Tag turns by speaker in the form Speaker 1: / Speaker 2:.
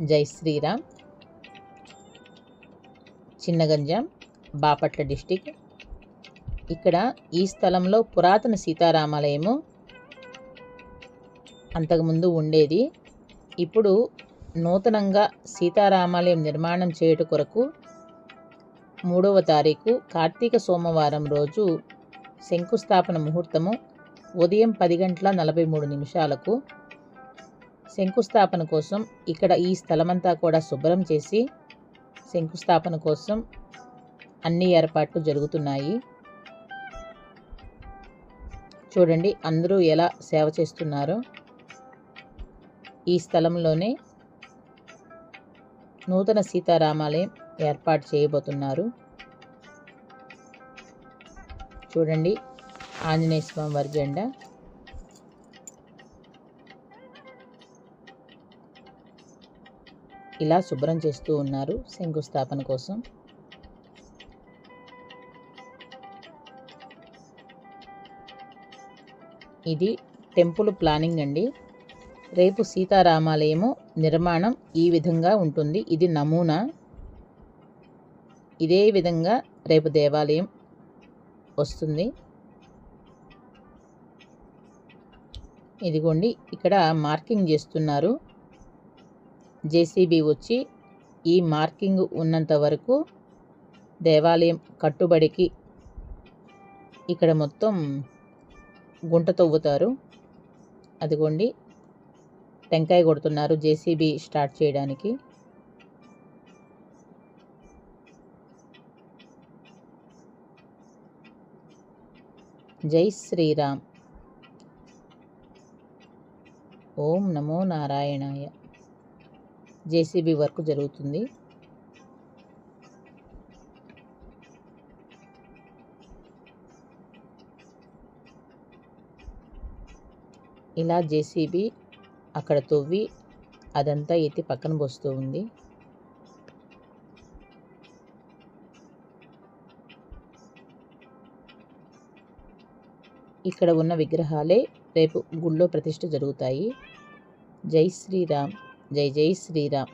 Speaker 1: జై శ్రీరామ్. చిన్నగంజాం బాపట్ల డిస్టిక్. ఇక్కడ ఈ స్థలంలో పురాతన సీతారామాలయము అంతకుముందు ఉండేది. ఇప్పుడు నూతనంగా సీతారామాలయం నిర్మాణం చేయుట కొరకు మూడవ తారీఖు కార్తీక సోమవారం రోజు శంకుస్థాపన ముహూర్తము ఉదయం పది గంటల నలభై మూడు నిమిషాలకు శంకుస్థాపన కోసం ఇక్కడ ఈ స్థలమంతా కూడా శుభ్రం చేసి శంకుస్థాపన కోసం అన్ని ఏర్పాట్లు జరుగుతున్నాయి. చూడండి అందరూ ఎలా సేవ చేస్తున్నారో. ఈ స్థలంలోనే నూతన సీతారామాలయం ఏర్పాటు చేయబోతున్నారు. చూడండి ఆంజనేయ స్వామి వారి జెండా. ఇలా శుభ్రం చేస్తూ ఉన్నారు శంకుస్థాపన కోసం. ఇది టెంపుల్ ప్లానింగ్ అండి. రేపు సీతారామాలయము నిర్మాణం ఈ విధంగా ఉంటుంది. ఇది నమూనా. ఇదే విధంగా రేపు దేవాలయం వస్తుంది. ఇదిగోండి ఇక్కడ మార్కింగ్ చేస్తున్నారు. జేసీబీ వచ్చి ఈ మార్కింగ్ ఉన్నంత వరకు దేవాలయం కట్టుబడికి ఇక్కడ మొత్తం గుంట తవ్వుతారు. అదిగోండి. టెంకాయ కొడుతున్నారు జేసీబీ స్టార్ట్ చేయడానికి. జై శ్రీరామ్. ఓం నమో నారాయణాయ. జేసీబీ వర్క్ జరుగుతుంది. ఇలా జేసీబీ అక్కడ తవ్వి అదంతా ఎత్తి పక్కన పోస్తూ ఉంది. ఇక్కడ ఉన్న విగ్రహాలే రేపు గుళ్ళో ప్రతిష్ఠ జరుగుతాయి. జై శ్రీరామ్. జై జై శ్రీరామ్.